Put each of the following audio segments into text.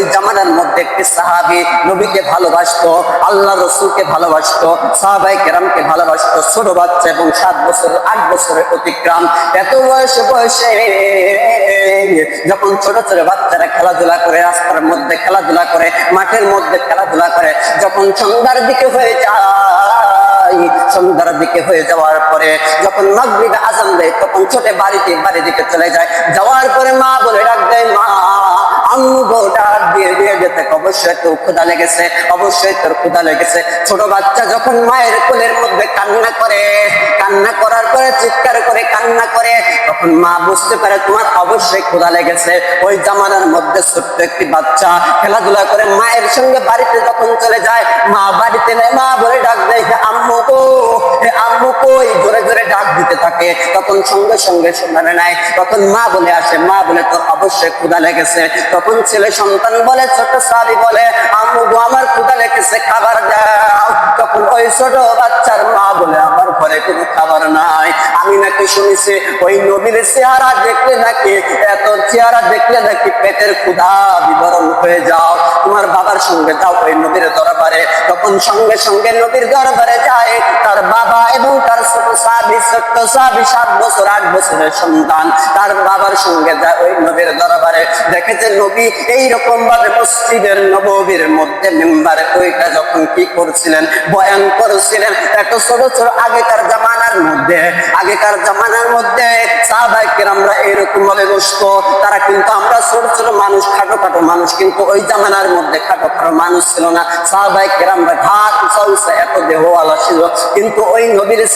ওই জামানার মধ্যে একটি সাহাবি নবীকে ভালোবাসতো, আল্লাহ রসুলকে ভালোবাসতো সাহাবাই কেরামকে ভালোবাসতো, ছোট বাচ্চা এবং সাত বছর, আট বছরের অতিক্রম। এত বয়সে বয়সে যখন ছোট ছোট বাচ্চারা খেলাধুলা করে, রাস্তার মধ্যে খেলাধুলা করে, মাঠের মধ্যে খেলাধুলা করে, যখন সন্ধ্যার দিকে হয়ে যায়, সন্ধ্যার দিকে হয়ে যাওয়ার পরে যখন মাগরিবে আজান দেয়, তখন ছোটে বাড়িতে বাড়ি দিকে চলে যায়। যাওয়ার পরে মা বলে, ডাক দেয় মা। ছোট বাচ্চা যখন মায়ের কোলের মধ্যে কান্না করে, কান্না করার পরে চিৎকার করে, কান্না করে, তখন মা বুঝতে পারে তোমার অবশ্যই ক্ষুদা লেগেছে। ওই জামানার মধ্যে ছোট্ট একটি বাচ্চা খেলাধুলা করে মায়ের সঙ্গে বাড়িতে যখন চলে যায়, মা বাড়িতে নেয়, মা বলে ডাক দেয় আম্মু গো আম্মু কই? জোরে জোরে ডাক দিতে থাকে। তখন সঙ্গে সঙ্গে শোনারে নাই তখন মা বলে আসে, মা বলে তোর অবশ্যই ক্ষুদা লেগেছে তখন ছেলে সন্তান বলে, ছোট সারি বলে, আম্মু গো, আমার ক্ষুদা লেগেছে, খাবার দাও। তখন ওই ছোট বাচ্চার মা বলে, আমার ঘরে কোনো খাবার নাই। আমি নাকি শুনেছি, ওই নবীর চেহারা দেখলে নাকি, এত চেহারা দেখলে নাকি পেটের ক্ষুধা বিবরণ হয়ে যাও। তোমার বাবার সঙ্গে যাও ওই নবীর দরবারে। তখন সঙ্গে সঙ্গে নবীর দরবারে যায়, তার বাবা এবং তার আগেকার জামানার মধ্যে আমরা ভাবে বসতো। তারা কিন্তু আমরা ছোট ছোট মানুষ, খাটো খাটো মানুষ, কিন্তু ওই জামানার মধ্যে খাটো খাটো মানুষ ছিল না। সাহাবাহিকের আমরা ঘাট উঁচা এত দেহওয়ালা ছিল। কিন্তু ওই নবীর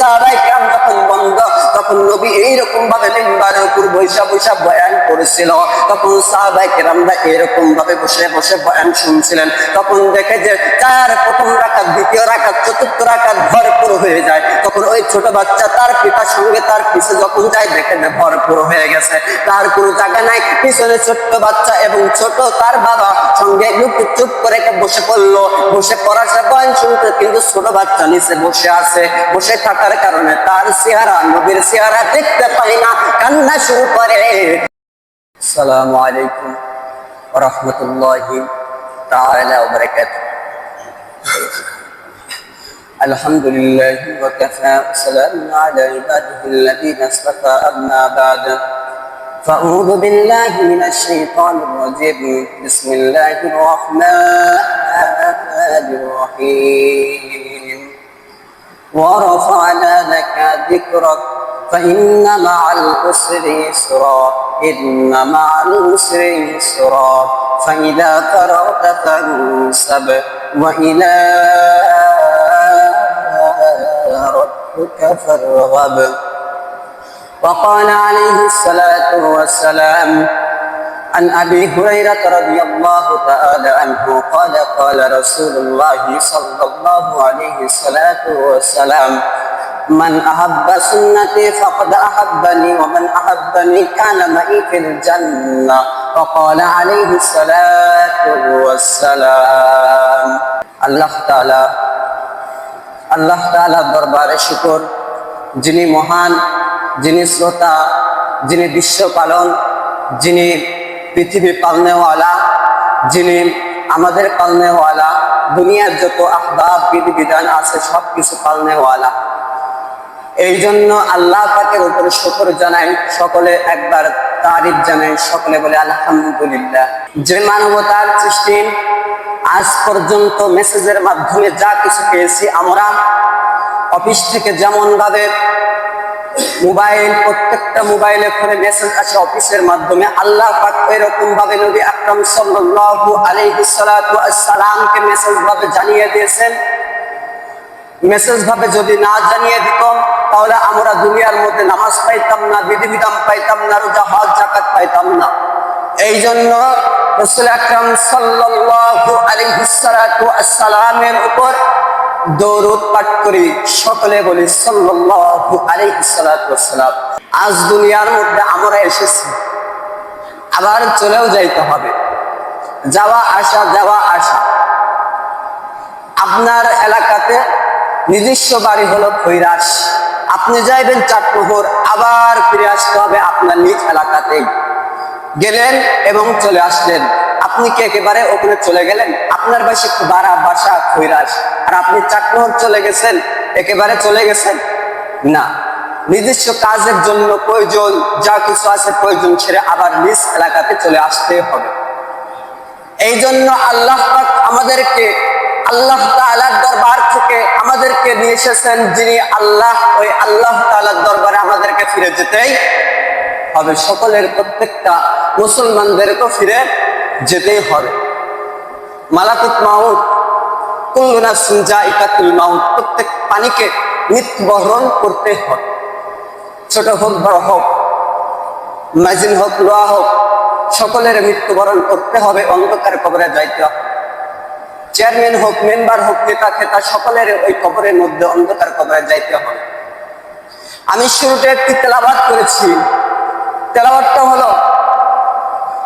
সাহাবাহিকেরাম যখন বন্ধ, তখন নবী এইরকম ভাবে মেম্বারের উপর বৈশা বৈশা বয়ান করেছিল। তখন সাহাবাহিকের আমরা এরকম ভাবে বসে বসে বয়ান শুনছিলেন। তখন দেখে যে চার প্রথম রাখাত দ্বিতীয় রাখাত চতুর্থ রাখাত ভরপুর হয়ে যায়। তখন ওই ছোট বাচ্চা তার পিতার সঙ্গে তার পিছে যখন যায়, দেখে যে ভরপুর হয়ে গেছে। তার কোনো জায়গা নাই। পিছনে ছোট্ট বাচ্চা এবং ছোট তার বাবা সঙ্গে লুক চুপ করে বসে পড়ল। বসে পড়ার সে বয়ান শুনতে, কিন্তু ছোট বাচ্চা নিচে বসে আছে। বসে থাকার কারণে তার চেহারা নবীর চেহারা দেখতে পাই না কান্না শুরু করে আসসালামু আলাইকুম রহমতুল্লাহি তাআলা ওয়া বারাকাতুহু الحمد لله وكفى وسلام على عباده الذين اصطفى أما بعد فأعوذ بالله من الشيطان الرجيم بسم الله الرحمن الرحيم ورفعنا لك ذكرك فإن مع العسر يسرا إن مع العسر يسرا فإذا فرغت فانصب وإلى ربك فارغب. وقال عليه الصلاة والسلام عن أبي هريرة رضي الله تعالى عنه قال قال رسول الله صلى الله عليه الصلاة والسلام من أحب سنتي فقد أحبني ومن أحبني كان معي في الجنة وقال عليه الصلاة والسلام الله تعالى আল্লাহ তাআলার দরবারে শুকর যিনি মহান যিনি শ্রোতা যিনি বিশ্ব পালন যিনি পৃথিবী পালনেওয়ালা, যিনি আমাদের পালনেওয়ালা, দুনিয়ার যত আহবাব, বিধিবিধান আছে সব কিছু পালনেওয়ালা। এই জন্য আল্লাহ পাকের উপরে শুকর জানাই, সকলে একবার তারিফ জানাই, সকলে বলে আলহামদুলিল্লাহ। যে মানবতার সৃষ্টি, আজ পর্যন্ত মেসেজের মাধ্যমে যা কিছু পেয়েছি আমরা, অফিস থেকে যেমন ভাবে মোবাইল, প্রত্যেকটা মোবাইলে ফোনে মেসেজ আসে অফিসের মাধ্যমে। আল্লাহ পাক এরকম ভাবে নবী আকরাম সাল্লাল্লাহু আলাইহি সাল্লাতু আসসালামকে মেসেজ ভাবে জানিয়ে দিয়েছেন। মেসেজ ভাবে যদি না জানিয়ে দিতাম, তাহলে আমরা দুনিয়ার মধ্যে নামাজ পাইতাম না, বিধিবিধান পাইতাম না, রোজা, হজ জাকাত পাইতাম না। এই জন্য রসুল আকরাম সাল্লাল্লাহু আলাইহি সাল্লাতু আসসালামের উপর দৌড় পাঠ করি সকলে বলি আলাইহি আজ দুনিয়ার মধ্যে আমরা এসেছি। আবার চলেও যাইতে হবে। যাওয়া আসা যাওয়া আসা। আপনার এলাকাতে নিজস্ব বাড়ি হলো কৈরাস আপনি যাইবেন চাটমোহর, আবার ফিরে আসতে হবে আপনার নিজ এলাকাতেই। গেলেন এবং চলে আসলেন। আপনি কি একেবারে ওখানে চলে গেলেন? আপনার বাসে বাড়া, বাসা, খৈরাস। আর আপনি চাকমোহর চলে গেছেন? একেবারে চলে গেছেন? না। নিজস্ব কাজের জন্য প্রয়োজন, যা কিছু আছে প্রয়োজন ছেড়ে আবার নিজ এলাকাতে চলে আসতে হবে। এই জন্য আল্লাহ আমাদেরকে, আল্লাহ তাআলার দরবার থেকে আমাদেরকে নিয়ে এসেছেন, যিনি আল্লাহ, ওই আল্লাহ তাআলার দরবারে আমাদেরকে ফিরে যেতেই হবে। সকলের প্রত্যেকটা মুসলমানদেরকে ফিরে যেতেই হবে। মালাকুত মাউত কুল্লু নাফসিন জাইকাতুল মাউত, প্রত্যেক পানিকে মৃত্যুবরণ করতে হবে। ছোট হোক, বড় হোক, মাজিন হোক লোয়া হোক, সকলের মৃত্যুবরণ করতে হবে, অন্ধকার কবরে যাইতে হবে। চেয়ারম্যান হোক, মেম্বার হোক নেতা খেতা সকলের ওই কবরের মধ্যে অন্ধকার কবরে যাইতে হবে। আমি শুরুতে একটি তেলাবাদ করেছি। তেলাবাদটা হলো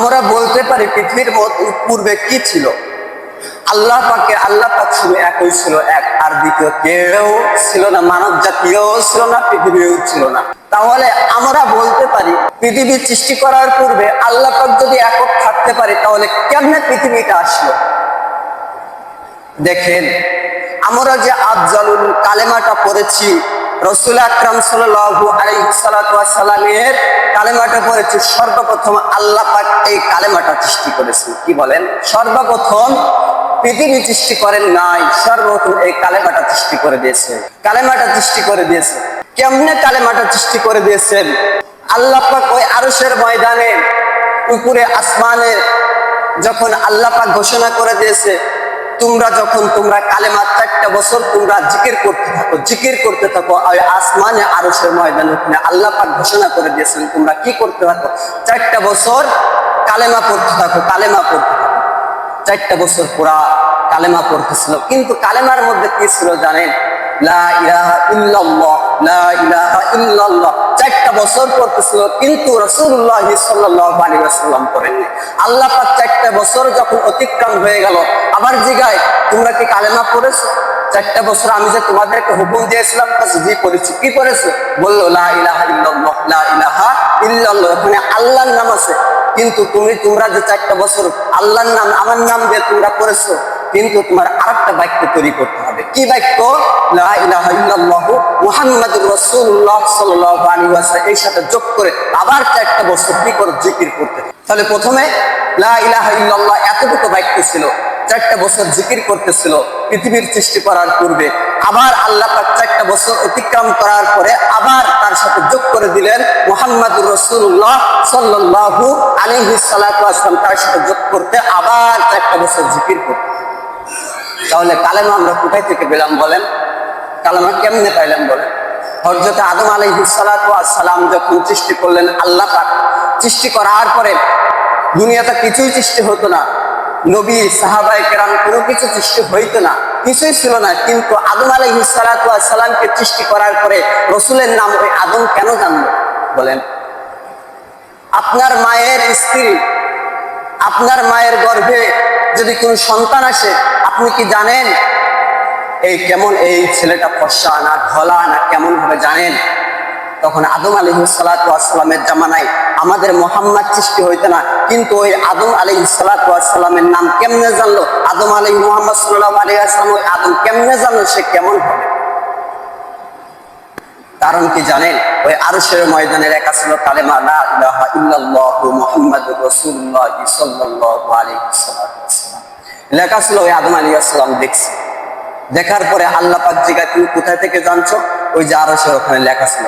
আমরা বলতে পারি পৃথিবীর পূর্বে কি ছিল? আল্লাহ পাকে আল্লাহ পাক শুধু একই ছিল এক, আর দ্বিতীয় কেউ ছিল না, মানব জাতীয় ছিল না, পৃথিবীও ছিল না। তাহলে আমরা বলতে পারি পৃথিবী সৃষ্টি করার পূর্বে আল্লাহ পাক যদি একক থাকতে পারে, তাহলে কেমনে পৃথিবীটা আসলো? দেখেন, আমরা যে আফজালুল কালেমাটা পড়েছি রসুল আকরাম সালামের কালেমাটা পড়েছি। সর্বপ্রথম আল্লাহ এই কালেমাটা সৃষ্টি করেছেন। কি বলেন? সর্বপ্রথম পৃথিবী সৃষ্টি করেন নাই, সর্বপ্রথম এই কালেমাটা সৃষ্টি করে দিয়েছে কালেমাটা সৃষ্টি করে দিয়েছে কেমনে কালেমাটা সৃষ্টি করে দিয়েছেন? আল্লাহ পাক ওই আরশের ময়দানে, উপরে আসমানে যখন আল্লাহ পাক ঘোষণা করে দিয়েছে তোমরা যখন তোমরা কালেমা চারটা বছর তোমরা জিকির করতে থাকো, জিকির করতে থাকো আসমানে আরশের ময়দানে আল্লাহ পাক ঘোষণা করে দিয়েছেন, তোমরা কি করতে থাকো? চারটা বছর কালেমা পড়তে থাকো, কালেমা পড়তে থাকো। চারটা বছর পুরা কালেমা পড়তেছিল। কিন্তু কালেমার মধ্যে কি ছিল জানেন? লা ইলাহা ইল্লাল্লাহ, লা ইলাহা ইল্লাল্লাহ। চারটা বছর পড়তেছিল, কিন্তু রাসূলুল্লাহ সাল্লাল্লাহু আলাইহি করেননি আল্লাহ পাক চারটা বছর যখন অতিক্রম হয়ে গেল, আবার জিগায়, তোমরা কি কালেমা পড়েছো? চারটা বছর আমি যে তোমাদেরকে হুকুম দিয়েছিলাম জি করেছি কি করেছ বলল ওখানে আল্লাহর নাম আছে। কিন্তু তুমি, তোমরা যে চারটা বছর আল্লাহর নাম, আমার নাম দিয়ে তোমরা করেছ কিন্তু তোমার আরেকটা বাক্য তৈরি করতে হবে। কি বাক্য? সাথে যোগ করে আবার চারটা কি করে জিকির করতে তাহলে প্রথমে এতটুকু বাক্য ছিল, চারটা বছর জিকির করতেছিল পৃথিবীর সৃষ্টি করার পূর্বে। আবার আল্লাহ চারটা বছর অতিক্রম করার পরে আবার তার সাথে যোগ করে দিলেন মোহাম্মদুর রসুল্লাহ সাল্লাতু ওয়াসাল্লাম। তার সাথে যোগ করতে আবার চারটা বছর জিকির করতে তাহলে কালেমা আমরা কোথায় থেকে পেলাম বলেন? কালেমা কেমনে পাইলাম বলেন? হরজত আদম আলাইহি সালাম যখন সৃষ্টি করলেন, আল্লাহ পাক সৃষ্টি করার পরে দুনিয়াতে কিছুই সৃষ্টি হতো না। নবী সাহাবাই কেরাম কোনো কিছু সৃষ্টি হইতো না, কিছুই ছিল না। কিন্তু আদম আলাইহি সালামকে সৃষ্টি করার পরে রসুলের নাম ওই আদম কেন জানলো বলেন? আপনার মায়ের স্ত্রী, আপনার মায়ের গর্ভে যদি কোনো সন্তান আসে আপনি কি জানেন এই কেমন এই ছেলেটা ফর্সা না ঢলা না কেমন ভাবে জানেন? তখন আদম আলী সালাতামের জামানায় আমাদের মোহাম্মদ সৃষ্টি হইতো না, কিন্তু ওই আদম আলী সালাতামের নাম কেমনে জানলো? আদম আলী মোহাম্মদ সাল্লাহ আলী আসলাম ওই আদম কেমনে জানলো সে কেমন হবে? কারণ কি জানেন? ওই আরশের ময়দানের একা ছিল কালেমা, লা ইলাহা লেখা ছিল, ওই আদম আলী আসসালাম দেখছি। দেখার পরে আল্লাহ পাক জিগা তুমি কোথায় থেকে জানছো? ওই যে আরশের ওখানে লেখা ছিল।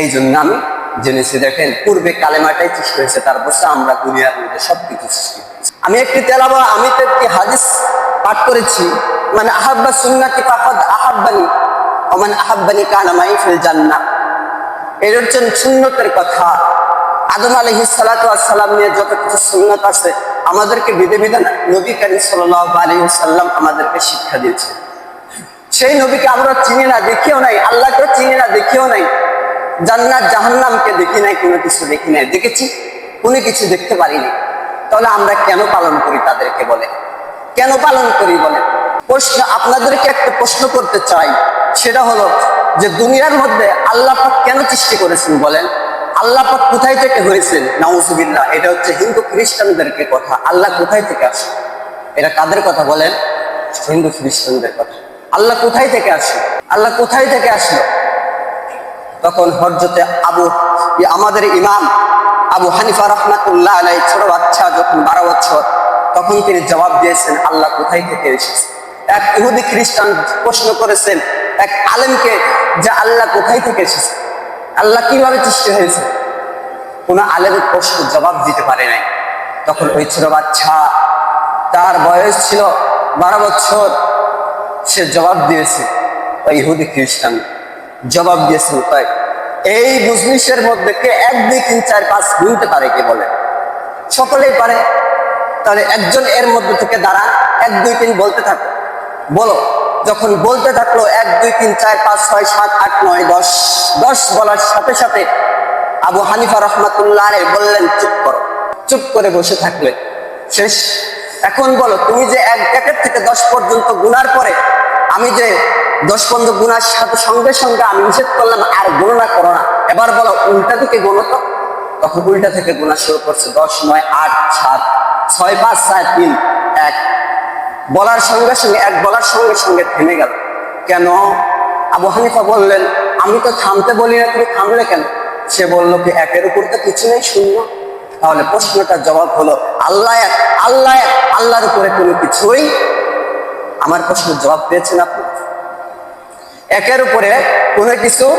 এই জন্য আমি জেনেছি, দেখেন, পূর্বে কালেমাটাই সৃষ্টি হয়েছে, তারপর আমরা দুনিয়ার মধ্যে সবকিছু সৃষ্টি আমি একটি তেলাবা আমি তো একটি হাদিস পাঠ করেছি মানে আহাব্বা সুন্নাতি ফাকাদ আহাব্বানি, ওমান আহাব্বানি কানা মাই ফিল জান্নাহ। এর হচ্ছে সুন্নতের কথা আদম আলহি সালাম নিয়ে যত কিছু সুন্নত আছে, আমাদেরকে বিধি বিধান নবী করিম সাল্লাহ আলী সাল্লাম আমাদেরকে শিক্ষা দিয়েছে। সেই নবীকে আমরা চিনি না, দেখিও নাই, আল্লাহকে চিনি না, দেখিও নাই, জান্নাত, জাহান্নামকে দেখি নাই, কোনো কিছু দেখি নাই, দেখেছি, কোনো কিছু দেখতে পারিনি। তাহলে আমরা কেন পালন করি তাদেরকে বলে? কেন পালন করি বলে? প্রশ্ন, আপনাদেরকে একটা প্রশ্ন করতে চাই, সেটা হলো যে দুনিয়ার মধ্যে আল্লাহ কেন সৃষ্টি করেছেন বলেন? আল্লাহ পাক কোথায় থেকে হয়েছেন? নাউজুবিল্লাহ, এটা হচ্ছে হিন্দু খ্রিস্টানদেরকে কথা। আল্লাহ কোথায় থেকে আসে? এটা কাদের কথা বলেন? হিন্দু খ্রিস্টানদের কথা। আল্লাহ কোথায় থেকে আসে? আল্লাহ কোথায় থেকে আসলো? তখন হরজতে আবু আমাদের ইমাম আবু হানিফা রহমাতুল্লাহ আলাই ছোট বাচ্চা যখন বারো বছর, তখন তিনি জবাব দিয়েছেন, আল্লাহ কোথায় থেকে এসেছে? এক ইহুদি খ্রিস্টান প্রশ্ন করেছেন, এক আলেমকে যে আল্লাহ কোথায় থেকে এসেছে? আল্লাহ কীভাবে সৃষ্টি হয়েছে? কোনো আলেমের প্রশ্ন জবাব দিতে পারে নাই। তখন ওই ছোট বাচ্চা, তার বয়স ছিল বারো বছর, সে জবাব দিয়েছে ইহুদি খ্রিস্টান। জবাব দিয়েছেন তাই। এই বুজলিশের মধ্যে কে এক, দুই, তিন, চার, পাঁচ গুনতে পারে কে বলে? সকলেই পারে। তাহলে একজন এর মধ্যে থেকে দাঁড়া, এক, দুই, তিন বলতে থাকে। বলো। যখন বলতে থাকল, এক, দুই, তিন, চার, পাঁচ, ছয়, সাত, আট, নয়, দশ দশ বলার সাথে সাথে আবু হানিফা রহমাতুল্লাহ বললেন, চুপ করো। চুপ করে বসে থাকলে শেষ। এখন বলো, তুমি যে এক একের থেকে দশ পর্যন্ত গুনার পরে আমি যে দশ পর্যন্ত গুনার সাথে সঙ্গে সঙ্গে আমি নিষেধ করলাম, আর গণনা করো না। এবার বলো, উল্টা দিকে গণো তো তখন উল্টা থেকে গুণা শুরু করছে দশ, নয়, আট, সাত, ছয়, পাঁচ সাত তিন, এক বলার সঙ্গে সঙ্গে, এক বলার সঙ্গে সঙ্গে থেমে গেল। কেন? আবু হানিফা বললেন, আমি তো থামতে বলি না, তুমি থামলে কেন? সে বলল কি, একের উপর তো কিছু নেই, শূন্য। তাহলে প্রশ্নটার জবাব হলো, আল্লাহ এক আল্লাহ এক, আল্লাহর উপরে কোনো কিছুই আমার প্রশ্নের জবাব পেয়েছেন আপনি। একের উপরে কোনো কিছু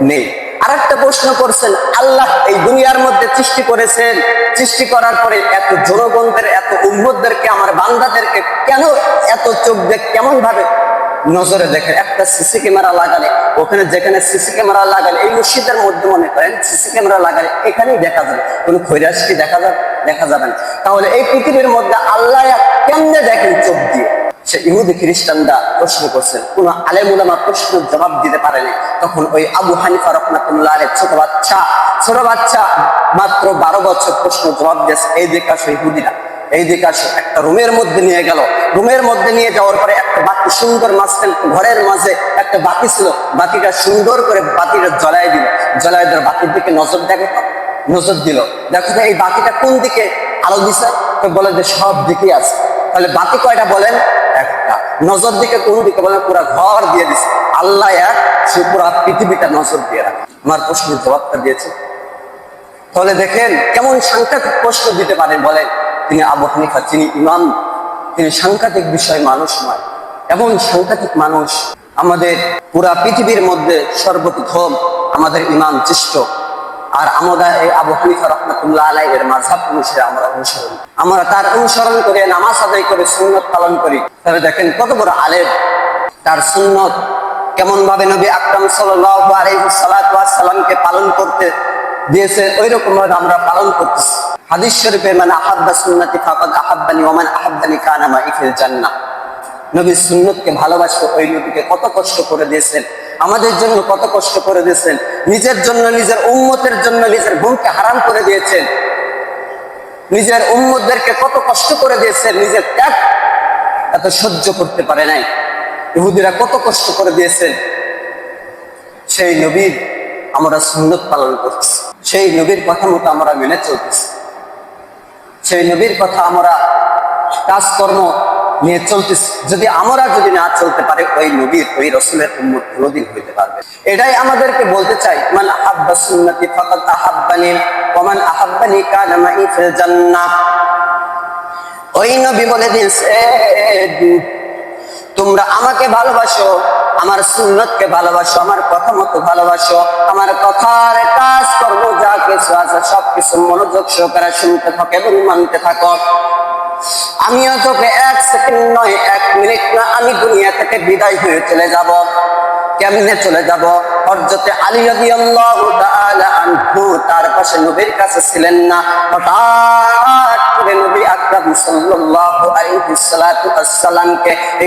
নেই। আর একটা প্রশ্ন করছেন, আল্লাহ এই দুনিয়ার মধ্যে সৃষ্টি করেছেন। সৃষ্টি করার পরে এত জনগণদের, এত উম্মতদেরকে, আমার বান্দাদেরকে কেন এত চোখ দেখ কেমন ভাবে নজরে দেখেন, একটা সিসি ক্যামেরা লাগালে, ওখানে যেখানে সিসি ক্যামেরা লাগালে, এই মসজিদের মধ্যে মনে করেন, সিসি ক্যামেরা লাগালে এখানেই দেখা যাবে। কোনো খৈরাস কি দেখা যাবে দেখা যাবে না। তাহলে এই পৃথিবীর মধ্যে আল্লাহ কেমনে দেখেন চোখ দিয়ে? সে ইহুদি খ্রিস্টানরা প্রশ্ন করছেন, কোন আলেমুলামা প্রশ্ন জবাব দিতে পারেনি। তখন ওই আবু হানিফা রহমাতুল্লাহ ছোট বাচ্চা ছোট বাচ্চা মাত্র বারো বছর প্রশ্ন জবাব দিয়েছে, এই দিকে আসো ইহুদিরা, এই দিকে আসো। একটা রুমের মধ্যে নিয়ে গেল। রুমের মধ্যে নিয়ে যাওয়ার পরে একটা বাতি সুন্দর মাঝখান, ঘরের মাঝে একটা বাতি ছিল, বাতিটা সুন্দর করে বাতিটা জ্বলাই দিল। জ্বলাই দেওয়ার বাতির দিকে নজর দেখো নজর দিল। দেখো এই বাতিটা কোন দিকে আলো দিছে? তো বলে যে সব দিকে আছে। তাহলে বাতি কয়টা বলেন? নজর দিকে কোন দিকে বলেন পুরো ঘর দিয়ে দিছে। আল্লাহ এক, সে পুরো পৃথিবীটা নজর দিয়ে রাখে। আমার প্রশ্নের জবাবটা দিয়েছে। তাহলে দেখেন কেমন সাংঘাতিক প্রশ্ন দিতে পারেন বলেন। তিনি আবু হানিফা তিনি ইমাম, তিনি সাংঘাতিক বিষয় মানুষ নয়। এমন সাংঘাতিক মানুষ আমাদের পুরা পৃথিবীর মধ্যে সর্বপ্রথম আমাদের ইমাম চিষ্ট আর আমরা এই আবু হানিফা রহমতুল্লাহ আলাই এর মাঝাব অনুসারে আমরা অনুসরণ আমরা তার অনুসরণ করে নামাজ আদায় করে সুন্নত পালন করি। তাহলে দেখেন কত বড় আলেম। তার সুন্নত কেমন ভাবে নবী আকরাম সাল্লাল্লাহু আলাইহি সাল্লামকে পালন করতে দিয়েছে ওই রকম ভাবে আমরা পালন করতেছি। হাদিস শরীফে মানে আহাব্বা সুন্নতি ফাকাদ আহাব্বানি ওমান আহাব্বানি কানা মাই ফিল জান্নাহ। নবীর সুন্নতকে ভালোবাসতে ওই নবীকে কত কষ্ট করে দিয়েছেন। আমাদের জন্য কত কষ্ট করে দিয়েছেন। নিজের জন্য, নিজের উম্মতের জন্য নিজের ঘুমকে হারাম করে দিয়েছেন। নিজের উম্মতদেরকে কত কষ্ট করে দিয়েছেন, নিজের ত্যাগ এত সহ্য করতে পারে নাই। ইহুদিরা কত কষ্ট করে দিয়েছেন। সেই নবীর আমরা সুন্নত পালন করছি। সেই নবীর কথা মতো আমরা মেনে চলতেছি। সেই নবীর কথা আমরা কাজকর্ম নিয়ে চলতেছি। যদি আমরা যদি না চলতে পারে, ওই নবীর ওই রসুলের উম্মত কোনোদিন হইতে পারবে এটাই আমাদেরকে বলতে চাই, মান আহাব্বা সুন্নতি ফাকাদ আহাব্বানি ওমান আহাব্বানি কানা মাই ফিল জান্নাহ। ওই নবী বলে দিয়েছে তোমরা আমাকে ভালোবাসো, আমার সুন্নতকে ভালোবাসো, আমার কথা মতো ভালোবাসো, আমার কথার কাজ কর্ম, যা কিছু আছে, সবকিছু মনোযোগ সহকারে শুনতে থাকো এবং মানতে থাকো। আমিও তোকে এক সেকেন্ড নয়, এক মিনিট না, আমি দুনিয়া থেকে বিদায় হয়ে চলে যাব। কেমনে চলে যাব? হরজতে আলী আনহু তার পাশে নবীর কাছে ছিলেন না। হঠাৎ করে নবী আকরাম সাল্লাল্লাহু আলাইহি সাল্লাতু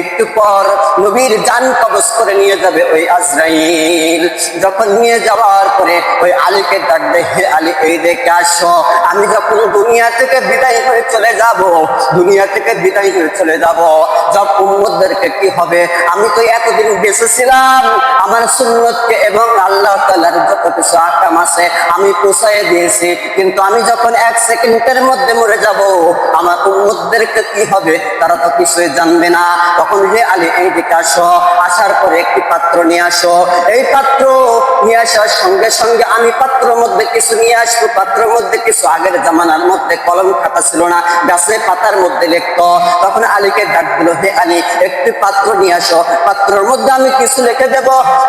একটু পর নবীর জান কবজ করে নিয়ে যাবে ওই আজরাইল। যখন নিয়ে যাওয়ার পরে ওই আলীকে ডাক দেয় হে আলী, এই দেখে আসো। আমি যখন দুনিয়া থেকে বিদায় হয়ে চলে যাব, দুনিয়া থেকে বিদায় হয়ে চলে যাব সব উম্মতদেরকে কি হবে? আমি তো এতদিন বেঁচে ছিলাম আমার সুন্নতকে এবং আল্লাহ তাআলার যত কিছু আকাম আছে, আমি পোষায় দিয়েছি। কিন্তু আমি যখন এক সেকেন্ডের মধ্যে মরে যাব, আমার উম্মতদেরকে কি হবে? তারা তো কিছুই জানবে না। তখন, হে আলী, এই দিকে আসো। আসার পরে একটি পাত্র নিয়ে আসো। এই পাত্র নিয়ে আসার সঙ্গে সঙ্গে আমি পাত্রের মধ্যে কিছু নিয়ে আসব। পাত্রের মধ্যে কিছু আগের জামানার মধ্যে কলম খাতা ছিল না গাছে পাতার মধ্যে লিখতো। তখন আলীকে ডাক দিল, হে আলী, একটি পাত্র নিয়ে আসো। পাত্রের মধ্যে আমি কিছু লিখে দেব।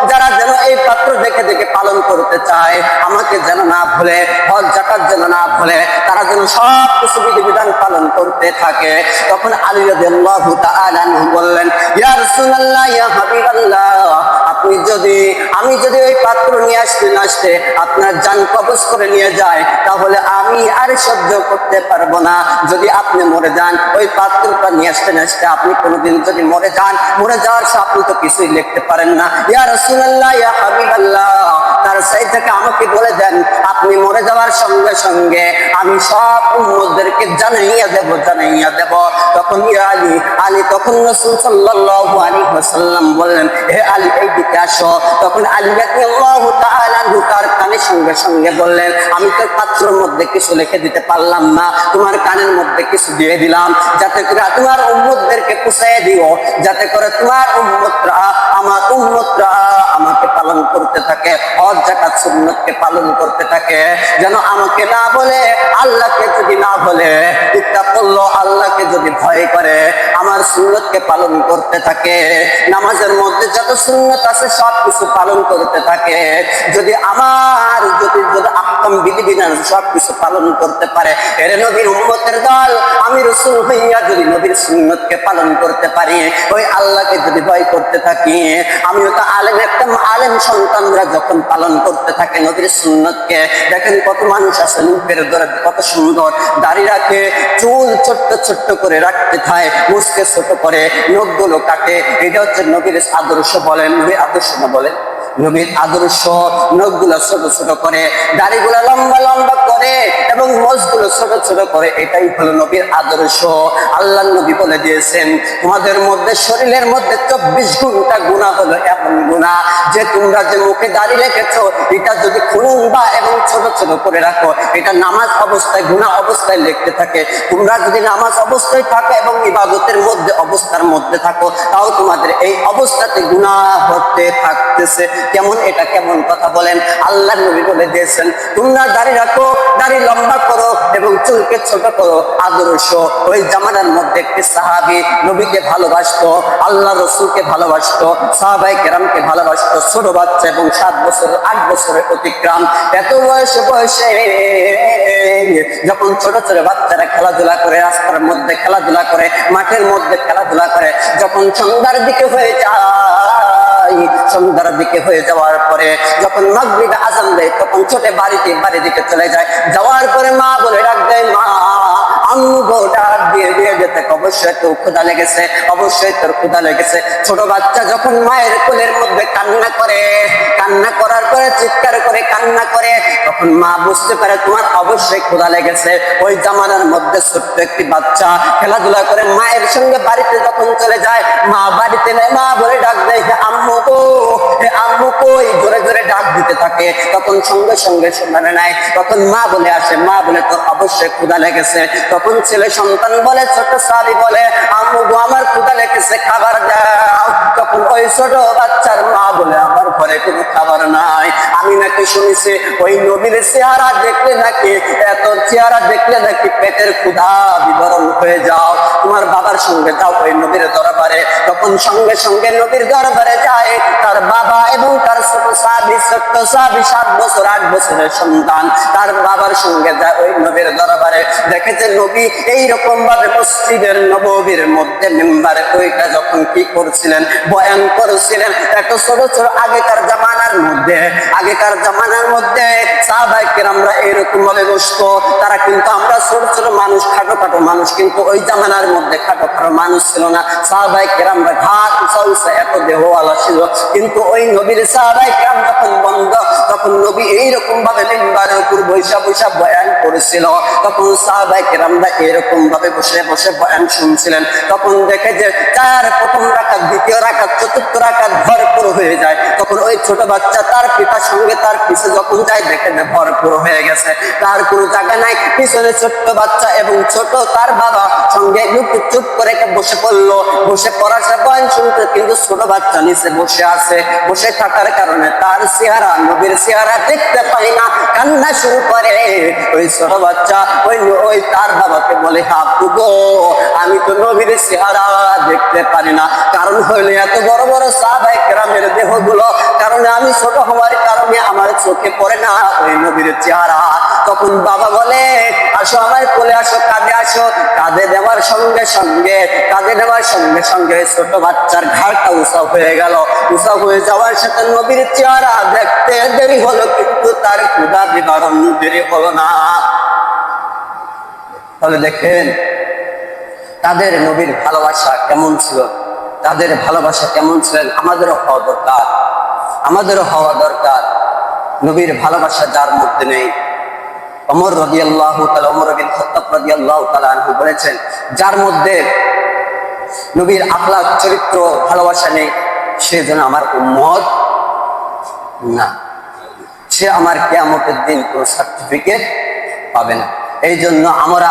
যারা যেন এই পাত্র দেখে দেখে পালন করতে চায়, আমাকে যেন না ভুলে, হজ জাকাত যেন না ভুলে, তারা যেন সব কিছু বিধিবিধান পালন করতে থাকে। তখন আলী রাদিয়াল্লাহু তাআলা বললেন, ইয়া রাসূলুল্লাহ, ইয়া হাবিবাল্লাহ আপনি যদি, আমি যদি ওই পাত্র নিয়ে আসতে না আসতে আপনার যান কবজ করে নিয়ে যায়, তাহলে আমি আর সহ্য করতে পারব না। যদি আপনি মরে যান, ওই পাত্রটা নিয়ে আসতে না আসতে আপনি কোনোদিন যদি মরে যান, মরে যাওয়ার আপনি তো কিছুই লিখতে পারেন না। ইয়া রসুল্লাহ ইয়া হাবিবাল্লাহ। সাইড থেকে আমাকে বলে দেন, আপনি মরে যাওয়ার সঙ্গে সঙ্গে আমি সব উম্মতদেরকে জানাইয়া দেব জানাইয়া দেব। তখন আলী আলী তখন রাসূল সাল্লাল্লাহু আলাইহি ওয়াসাল্লাম বললেন, হে আলী আসো। তখন আলী রাদিয়াল্লাহু তাআলা তার কানের সঙ্গে সঙ্গে বললেন, আমি তো পাত্রের মধ্যে কিছু লিখে দিতে পারলাম না, তোমার কানের মধ্যে কিছু দিয়ে দিলাম। যাতে করে তোমার উম্মতদেরকে পুষায় দিও, যাতে করে তোমার উম্মতরা আমার উম্মতরা আমাকে পালন করতে থাকে, হজ জাকাত সুন্নতকে পালন করতে থাকে। যেন আমাকে না বলে, আল্লাহকে যদি না বলে ইত্যা করল, আল্লাহকে যদি ভয় করে, আমার সুন্নতকে পালন করতে থাকে। নামাজের মধ্যে যত সুন্নত আছে, সব কিছু পালন করতে থাকে। যদি আমার, যদি যদি আহকাম বিধিবিধান সব কিছু পালন করতে পারে, এর নবীর উম্মতের দল, আমি রসুল হইয়া যদি নবীর সুন্নতকে পালন করতে পারি, ওই আল্লাহকে যদি ভয় করতে থাকি আমিও তো আলেম, একটা আলেম সন্তানরা যখন পালন করতে থাকে নবীর সুন্নতকে, দেখেন কত মানুষ আছে মুখের ধরে কত সুন্দর, দাড়ি রাখে, চুল ছোট্ট ছোট্ট করে রাখতে থাকে, মুসকে ছোট করে নখগুলো কাটে। এটা হচ্ছে নদীর আদর্শ বলেন নবীর আদর্শ না বলেন? নবীর আদর্শ, নখগুলো ছোট ছোট করে, দাড়িগুলো লম্বা লম্বা করে এবং মোজগুলো ছোট ছোট করে, এটাই হলো নবীর আদর্শ। আল্লাহ নবী বলে দিয়েছেন, তোমাদের মধ্যে শরীরের মধ্যে চব্বিশ ঘণ্টা গুণা হলো এমন গুণা যে তোমরা যে মুখে দাড়ি রেখেছো, এটা যদি খুলুম্বা এবং ছোট ছোট করে রাখো, এটা নামাজ অবস্থায় গুণা অবস্থায় লিখতে থাকে। তোমরা যদি নামাজ অবস্থায় থাকো এবং ইবাদতের মধ্যে, অবস্থার মধ্যে থাকো, তাও তোমাদের এই অবস্থাতে গুণা হতে থাকতেছে। কেমন, এটা কেমন কথা বলেন। আল্লাহ নবী বলে দিয়েছেন, তোমরা দাড়ি রাখো, দাড়ি লম্বা করো এবং চুলকে ছোট করো, আদর্শ। ওই জামানার মধ্যে একটি সাহাবি নবীকে ভালোবাসতো, আল্লাহ রসুলকে ভালোবাসতো, সাহাবাই কেরামকে ভালোবাসতো। ছোট বাচ্চা এবং সাত বছর, আট বছরের অতিক্রম। এত বয়সে বয়সে যখন ছোট ছোট বাচ্চারা খেলাধুলা করে, রাস্তার মধ্যে খেলাধুলা করে, মাঠের মধ্যে খেলাধুলা করে, যখন সন্ধ্যার দিকে হয়ে যায় সন্ধ্যার দিকে হয়ে যাওয়ার পরে যখন মাগরিবে আজান দেয়, তখন ছোটে বাড়িতে বাড়ি দিকে চলে যায়। যাওয়ার পরে মা বলে, ডাক দেয় মা। ডাক ছোট বাচ্চা যখন মায়ের কোলের মধ্যে কান্না করে, কান্না করার পরে চিৎকার করে, কান্না করে, তখন মা বুঝতে পারে তোমার অবশ্যই ক্ষুদা লেগেছে। ওই জামানার মধ্যে ছোট্ট একটি বাচ্চা খেলাধুলা করে মায়ের সঙ্গে বাড়িতে চলে যায়, মা বাড়িতে মা বলে ডাক দেয়, "হে আম্মু হে আম্মু জোরে জোরে ডাক দিতে থাকে। তখন সঙ্গে সঙ্গে শুনে নেয়। তখন মা বলে আসে, মা বলে তোর অবশ্যই ক্ষুদা লেগেছে। ছেলে সন্তান বলে, ছোট সারি বলে আম্মু আমার ক্ষুদা লেগেছে, খাবার দাও। তখন ওই ছোট বাচ্চার মা বলে, আমার ঘরে কোনো খাবার নাই। আমি নাকি শুনেছি, ওই নবীর চেহারা দেখলে নাকি, এত চেহারা দেখলে নাকি পেটের ক্ষুধা বিবরণ হয়ে যাও। তোমার বাবার সঙ্গে যাও ওই নবীর দরবারে। তখন সঙ্গে সঙ্গে নবীর দরবারে যায় তার বাবা এবং তার ছোট সাবি ছোট্ট সাবি সাত বছর, আট বছরের সন্তান। তার বাবার সঙ্গে যায় ওই নবীর দরবারে। দেখেছে নবী এইরকম ভাবে মসজিদের নববীর মধ্যে মেম্বারে ওইটা যখন কি করছিলেন, বয়ান করেছিলেন এত ছোট ছোট আগেকার জামানার মধ্যে, আগেকার জামানার মধ্যে সাহাবাহিকের আমরা এরকম ভাবে বসতো, তারা কিন্তু আমরা ছোট ছোট মানুষ, খাটো খাটো মানুষ, কিন্তু ওই জামানার মধ্যে খাটো খাটো মানুষ ছিল না। সাহাবাহিকের আমরা ঘাট উঁচা এত দেহওয়ালা ছিল। কিন্তু ওই নবীর সাহাবাহিকেরাম যখন বন্ধ, তখন নবী এইরকম ভাবে মেম্বারের উপর বৈশা বৈশা বয়ান করেছিল। তখন সাহাবাহিকের আমরা এরকম ভাবে বসে বসে বয়ান শুনছিলেন। তখন দেখে যে চার প্রথম রাখাত দ্বিতীয় রাখাত চতুর্থ রাখাত ভরপুর হয়ে যায়। তখন ওই ছোট বাচ্চা তার পিতার সঙ্গে তার পিছে যখন যায়, দেখে যে ভরপুর হয়ে গেছে। তার কোনো জায়গা নাই। পিছনে ছোট্ট বাচ্চা এবং ছোট তার বাবা সঙ্গে লুক চুপ করে বসে পড়ল। বসে পড়ার সে বয়ান শুনতে কিন্তু ছোট বাচ্চা নিচে বসে আছে। বসে থাকার কারণে তার চেহারা, নবীর চেহারা দেখতে পাই না। কান্না শুরু করে। ওই ছোট বাচ্চা, ওই ওই তার বাবাকে বলে, হাবু গো, আমি তো নবীর চেহারা দেখতে পারি না। কারণ হইলে এত বড় বড় সাহাবাই কেরামের দেহগুলো। কারণে আমি ছোট হওয়ার কারণে আমার চোখে পড়ে না ওই নবীর চেহারা। তখন বাবা বলে, আসো আমার কোলে আসো, কাঁধে আসো। কাঁধে দেওয়ার সঙ্গে সঙ্গে, কাঁধে দেওয়ার সঙ্গে সঙ্গে ছোট বাচ্চার ঘাড়টা উঁচা হয়ে গেল। উঁচা হয়ে যাওয়ার সাথে নবীর চেহারা দেখতে দেরি হলো, কিন্তু তার ক্ষুদা বিবরণ দেরি হলো না। তাহলে দেখেন, তাদের নবীর ভালোবাসা কেমন ছিল? তাদের ভালোবাসা কেমন ছিলেন? আমাদেরও হওয়া দরকার। আমাদেরও হওয়া দরকার। নবীর ভালোবাসা যার মধ্যে নেই। অমর রবি আল্লাহ অমর রবিন খত্তাব রবি আল্লাহ তালু বলেছেন, যার মধ্যে নবীর আখলাক, চরিত্র, ভালোবাসা নেই, সে যেন আমার উম্মত না। সে আমার কেয়ামতের দিন কোনো সার্টিফিকেট পাবে না। এই জন্য আমরা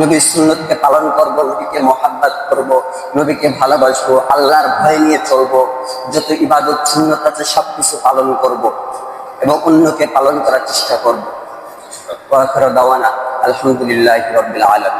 নবী সুন্নতকে পালন করব, নবীকে মহাব্বাত করব, নবীকে ভালোবাসবো, আল্লাহর ভয় নিয়ে চলবো, যত ইবাদত, সুন্নত আছে সব কিছু পালন করব এবং অন্যকে পালন করার চেষ্টা করব। আলহামদুলিল্লাহ রবিল আলম